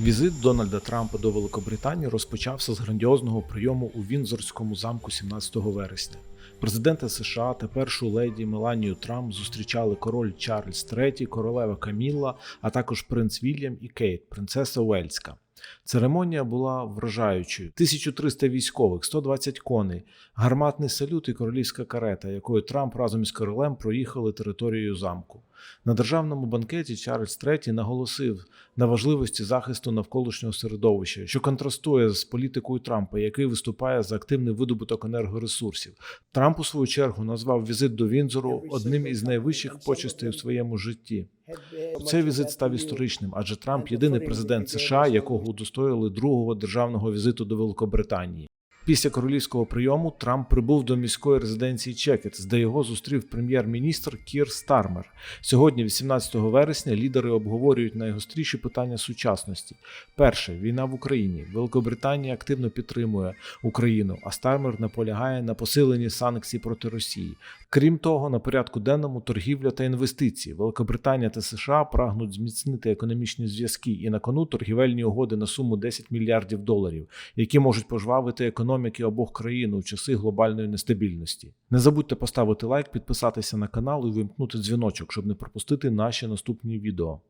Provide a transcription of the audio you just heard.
Візит Дональда Трампа до Великобританії розпочався з грандіозного прийому у Вінзорському замку 17 вересня. Президента США та першу леді Меланію Трамп зустрічали король Чарльз III, королева Камілла, а також принц Вільям і Кейт, принцеса Уельська. Церемонія була вражаючою: 1300 військових, 120 коней, гарматний салют і королівська карета, якою Трамп разом із королем проїхали територією замку. На державному банкеті Чарльз III наголосив на важливості захисту навколишнього середовища, що контрастує з політикою Трампа, який виступає за активний видобуток енергоресурсів. Трамп у свою чергу назвав візит до Вінзору одним із найвищих почестей у своєму житті. Цей візит став історичним, адже Трамп єдиний президент США, якого удостоїли другого державного візиту до Великобританії. Після королівського прийому Трамп прибув до міської резиденції Чекетс, де його зустрів прем'єр-міністр Кір Стармер. Сьогодні, 18 вересня, лідери обговорюють найгостріші питання сучасності. Перше війна в Україні. Великобританія активно підтримує Україну, а Стармер наполягає на посиленні санкцій проти Росії. Крім того, на порядку денному торгівля та інвестиції. Великобританія та США прагнуть зміцнити економічні зв'язки і на кону торгівельні угоди на суму 10 мільярдів доларів, які можуть пожвавити економіки обох країн у часи глобальної нестабільності. Не забудьте поставити лайк, підписатися на канал і вимкнути дзвіночок, щоб не пропустити наші наступні відео.